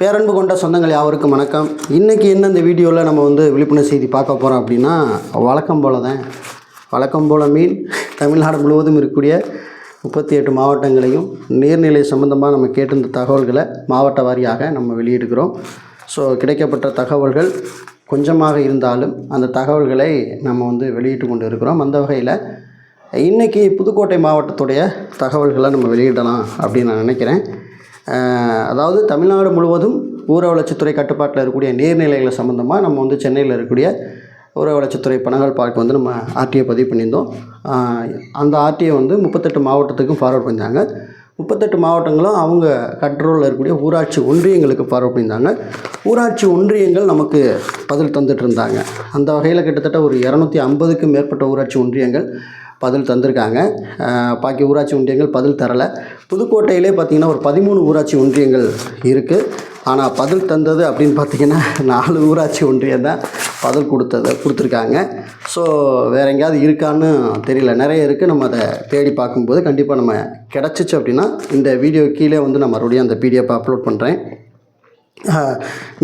பேரன்பு கொண்ட சொந்தங்கள் யாவருக்கும் வணக்கம். இன்றைக்கி என்ன இந்த வீடியோவில் நம்ம வந்து விழிப்புணர்வு செய்தி பார்க்க போகிறோம் அப்படின்னா வழக்கம் போல தான் வழக்கம் போல மீன் தமிழ்நாடு முழுவதும் இருக்கக்கூடிய முப்பத்தி எட்டு மாவட்டங்களையும் நீர்நிலை சம்மந்தமாக நம்ம கேட்டிருந்த தகவல்களை மாவட்ட வாரியாக நம்ம வெளியிடுகிறோம். ஸோ கிடைக்கப்பட்ட தகவல்கள் கொஞ்சமாக இருந்தாலும் அந்த தகவல்களை நம்ம வந்து வெளியிட்டு கொண்டு இருக்கிறோம் அந்த வகையில் இன்றைக்கி புதுக்கோட்டை மாவட்டத்துடைய தகவல்களை நம்ம வெளியிடலாம் அப்படின்னு நான் நினைக்கிறேன். அதாவது தமிழ்நாடு முழுவதும் ஊர வளர்ச்சித்துறை கட்டுப்பாட்டில் இருக்கக்கூடிய நீர்நிலைகளை சம்மந்தமாக நம்ம வந்து சென்னையில் இருக்கக்கூடிய ஊர வளர்ச்சித்துறை பனகல் பார்க் வந்து நம்ம ஆர்டிஐ பதிவு பண்ணியிருந்தோம். அந்த ஆர்டிஐ வந்து முப்பத்தெட்டு மாவட்டத்துக்கும் ஃபார்வர்ட் பண்ணியிருந்தாங்க. முப்பத்தெட்டு மாவட்டங்களும் அவங்க கண்ட்ரோலில் இருக்கக்கூடிய ஊராட்சி ஒன்றியங்களுக்கு ஃபார்வர்ட் பண்ணியிருந்தாங்க. ஊராட்சி ஒன்றியங்கள் நமக்கு பதில் தந்துட்டு இருந்தாங்க. அந்த வகையில் கிட்டத்தட்ட ஒரு இரநூத்தி ஐம்பதுக்கும் மேற்பட்ட ஊராட்சி ஒன்றியங்கள் பதில் தந்திருக்காங்க. பாக்கி ஊராட்சி ஒன்றியங்கள் பதில் தரலை. புதுக்கோட்டையிலே பார்த்திங்கன்னா ஒரு பதிமூணு ஊராட்சி ஒன்றியங்கள் இருக்குது ஆனால் பதில் தந்தது அப்படின்னு பார்த்தீங்கன்னா நாலு ஊராட்சி ஒன்றியம் தான் பதில் கொடுத்தது கொடுத்துருக்காங்க. ஸோ வேறு எங்கேயாவது இருக்கான்னு தெரியல. நிறைய இருக்குது நம்ம அதை தேடி பார்க்கும்போது கண்டிப்பாக நம்ம கிடச்சிச்சு அப்படின்னா இந்த வீடியோ கீழே வந்து நான் மறுபடியும் அந்த பிடிஎஃப் அப்லோட் பண்ணுறேன்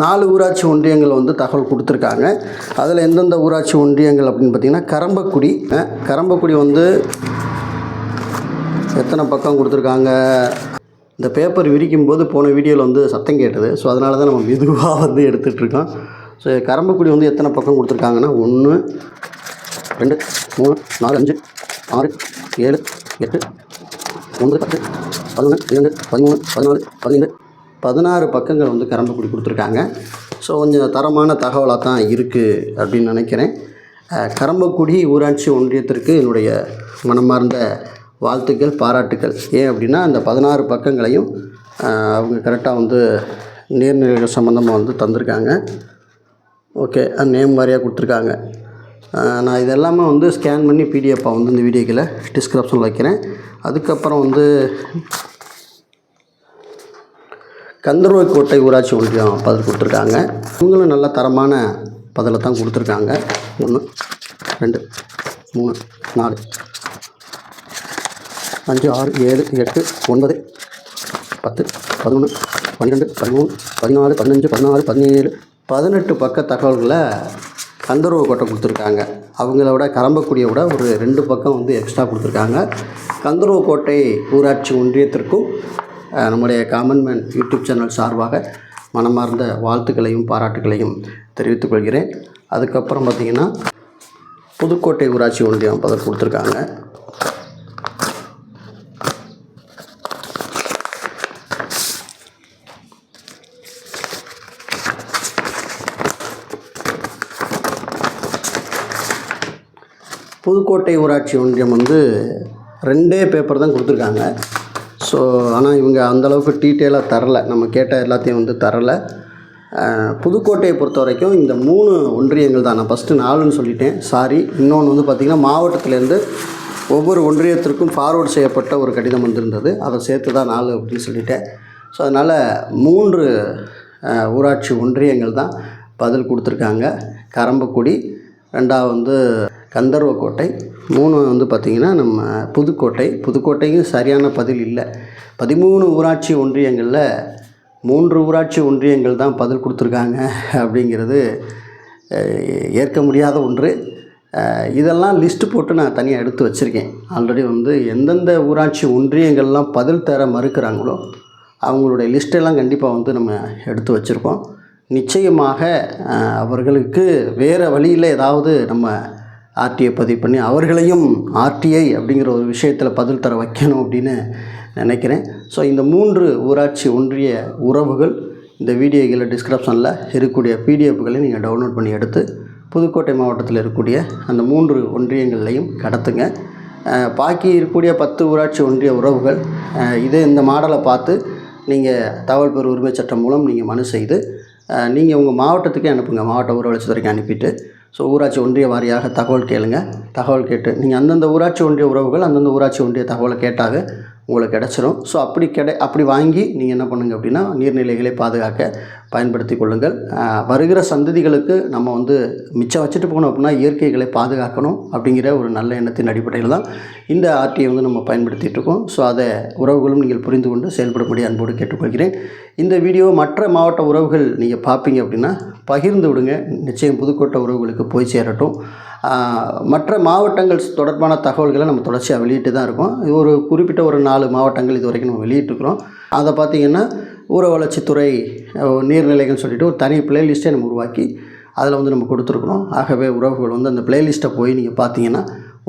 நாலு ஊராட்சி ஒன்றியங்கள் வந்து தகவல் கொடுத்துருக்காங்க. அதில் எந்தெந்த ஊராட்சி ஒன்றியங்கள் அப்படின்னு பார்த்தீங்கன்னா கரம்பக்குடி கரம்பக்குடி வந்து எத்தனை பக்கம் கொடுத்துருக்காங்க? இந்த பேப்பர் விரிக்கும் போது போன வீடியோவில் வந்து சத்தம் கேட்டது. ஸோ அதனால தான் நம்ம மெதுவாக வந்து எடுத்துகிட்டு இருக்கோம் ஸோ கரம்பக்குடி வந்து எத்தனை பக்கம் கொடுத்துருக்காங்கன்னா ஒன்று ரெண்டு மூணு நாலு அஞ்சு ஆறு ஏழு எட்டு ஒன்பது பத்து பதினொன்று இரண்டு பதிமூணு பதினாலு பதினைந்து பதினாறு பக்கங்கள் வந்து கரம்பக்குடி கொடுத்துருக்காங்க. ஸோ கொஞ்சம் தரமான தகவலாக தான் இருக்குது அப்படின்னு நினைக்கிறேன். கரம்பக்குடி ஊராட்சி ஒன்றியத்திற்கு என்னுடைய மனமார்ந்த வாழ்த்துக்கள் பாராட்டுக்கள். ஏன் அப்படின்னா அந்த பதினாறு பக்கங்களையும் அவங்க கரெக்டாக வந்து நீர்நிலைகள் சம்மந்தமாக வந்து தந்திருக்காங்க. ஓகே நேம் வாரியாக கொடுத்துருக்காங்க. நான் இதெல்லாமே வந்து ஸ்கேன் பண்ணி பிடிஎஃபாக வந்து இந்த வீடியோக்கில் டிஸ்கிரிப்ஷனில் வைக்கிறேன். அதுக்கப்புறம் வந்து கந்தர்வை கோட்டை ஊராட்சி ஒன்றியம் பதில் கொடுத்துருக்காங்க. இவங்களும் நல்ல தரமான பதிலை தான் கொடுத்துருக்காங்க. ஒன்று ரெண்டு மூணு நாலு அஞ்சு ஆறு ஏழு எட்டு ஒன்பது பத்து பதினொன்று பன்னிரெண்டு பதிமூணு பதினாலு பதினஞ்சு பதினாறு பதினேழு பதினெட்டு பக்க தகவல்களை கந்தர்வ கோட்டை கொடுத்துருக்காங்க. அவங்கள விட கரம்பக்குடியை விட ஒரு ரெண்டு பக்கம் வந்து எக்ஸ்ட்ரா கொடுத்துருக்காங்க. கந்தர்வ கோட்டை ஊராட்சி ஒன்றியத்திற்கும் நம்முடைய நம்முடைய காமன்மேன் யூடியூப் சேனல் சார்பாக மனமார்ந்த வாழ்த்துக்களையும் பாராட்டுகளையும் தெரிவித்துக் கொள்கிறேன். அதுக்கப்புறம் பார்த்திங்கன்னா புதுக்கோட்டை ஊராட்சி ஒன்றியம் பதில் கொடுத்துருக்காங்க. புதுக்கோட்டை ஊராட்சி ஒன்றியம் வந்து ரெண்டே பேப்பர் தான் கொடுத்துருக்காங்க. ஸோ ஆனால் இவங்க அந்தளவுக்கு டீட்டெயிலாக தரல. நம்ம கேட்ட எல்லாத்தையும் வந்து தரலை. புதுக்கோட்டையை பொறுத்த வரைக்கும் இந்த மூணு ஒன்றியங்கள் தான். நான் ஃபஸ்ட்டு நாலுன்னு சொல்லிட்டேன். சாரி இன்னொன்று வந்து பார்த்திங்கன்னா மாவட்டத்திலேருந்து ஒவ்வொரு ஒன்றியத்திற்கும் ஃபார்வர்ட் செய்யப்பட்ட ஒரு கடிதம் வந்திருந்தது. அதை சேர்த்து தான் நாலு அப்படின்னு சொல்லிட்டேன். ஸோ அதனால் மூன்று ஊராட்சி ஒன்றியங்கள் தான் பதில் கொடுத்துருக்காங்க. கரம்பக்குடி ரெண்டாவது வந்து கந்தர்வக்கோட்டை. மூணு வந்து பார்த்திங்கன்னா நம்ம புதுக்கோட்டை. புதுக்கோட்டையும் சரியான பதில் இல்லை. பதிமூணு ஊராட்சி ஒன்றியங்களில் மூன்று ஊராட்சி ஒன்றியங்கள் தான் பதில் கொடுத்துருக்காங்க அப்படிங்கிறது ஏற்க முடியாத ஒன்று. இதெல்லாம் லிஸ்ட்டு போட்டு நான் தனியாக எடுத்து வச்சுருக்கேன். ஆல்ரெடி வந்து எந்தெந்த ஊராட்சி ஒன்றியங்கள்லாம் பதில் தர மறுக்கிறாங்களோ அவங்களுடைய லிஸ்ட்டெல்லாம் கண்டிப்பாக வந்து நம்ம எடுத்து வச்சுருக்கோம். நிச்சயமாக அவர்களுக்கு வேறு வழியில் ஏதாவது நம்ம ஆர்டிஐ பதிவு பண்ணி அவர்களையும் ஆர்டிஐ அப்படிங்கிற ஒரு விஷயத்தில் பதில் தர வைக்கணும் அப்படின்னு நினைக்கிறேன். ஸோ இந்த மூன்று ஊராட்சி ஒன்றிய உறவுகள் இந்த வீடியோகளில் டிஸ்கிரிப்ஷனில் இருக்கக்கூடிய பிடிஎஃப்களை நீங்கள் டவுன்லோட் பண்ணி எடுத்து புதுக்கோட்டை மாவட்டத்தில் இருக்கக்கூடிய அந்த மூன்று ஒன்றியங்கள்லையும் கடத்துங்க. பாக்கி இருக்கக்கூடிய பத்து ஊராட்சி ஒன்றிய உறவுகள் இதே இந்த மாடலை பார்த்து நீங்கள் தகவல் பெறு உரிமை சட்டம் மூலம் நீங்கள் மனு செய்து நீங்கள் உங்கள் மாவட்டத்துக்கே அனுப்புங்க. மாவட்ட ஊரக வளர்ச்சித்துறைக்கு அனுப்பிட்டு ஸோ ஊராட்சி ஒன்றிய வாரியாக தகவல் கேளுங்க. தகவல் கேட்டு நீங்கள் அந்தந்த ஊராட்சி ஒன்றிய உறவுகள் அந்தந்த ஊராட்சி ஒன்றிய தகவலை கேட்டாக உங்களுக்கு கிடச்சிரும். ஸோ அப்படி கிடை அப்படி வாங்கி நீங்கள் என்ன பண்ணுங்க அப்படின்னா நீர்நிலைகளை பாதுகாக்க பயன்படுத்தி கொள்ளுங்கள். வருகிற சந்ததிகளுக்கு நம்ம வந்து மிச்சம் வச்சுட்டு போகணும் அப்படின்னா இயற்கைகளை பாதுகாக்கணும் அப்படிங்கிற ஒரு நல்ல எண்ணத்தின் அடிப்படையில் தான் இந்த ஆர்டியை வந்து நம்ம பயன்படுத்திகிட்டு இருக்கோம். ஸோ அதை உறவுகளும் நீங்கள் புரிந்து கொண்டு செயல்படும்படி அன்போடு கேட்டுக்கொள்கிறேன். இந்த வீடியோ மற்ற மாவட்ட உறவுகள் நீங்கள் பார்ப்பீங்க அப்படின்னா பகிர்ந்து விடுங்க. நிச்சயம் புதுக்கோட்டை உறவுகளுக்கு போய் சேரட்டும். மற்ற மாவட்டங்கள் தொடர்பான தகவல்களை நம்ம தொடர்ச்சியாக வெளியிட்டு தான் இருக்கோம். இது ஒரு குறிப்பிட்ட ஒரு நாலு மாவட்டங்கள் இது வரைக்கும் நம்ம வெளியிட்டிருக்கிறோம். அதை பார்த்திங்கன்னா ஊர வளர்ச்சித்துறை நீர்நிலைகள்னு சொல்லிட்டு ஒரு தனி பிளேலிஸ்ட்டை நம்ம உருவாக்கி அதில் வந்து நம்ம கொடுத்துருக்குறோம். ஆகவே உறவுகள் வந்து அந்த பிளேலிஸ்ட்டை போய் நீங்கள் பார்த்தீங்கன்னா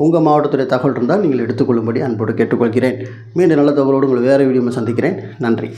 உங்கள் மாவட்டத்துடைய தகவல் இருந்தால் நீங்கள் எடுத்துக்கொள்ளும்படி அன்போடு கேட்டுக்கொள்கிறேன். மீண்டும் நல்ல தகவலோடு உங்களை வேறு வீடியோ சந்திக்கிறேன். நன்றி.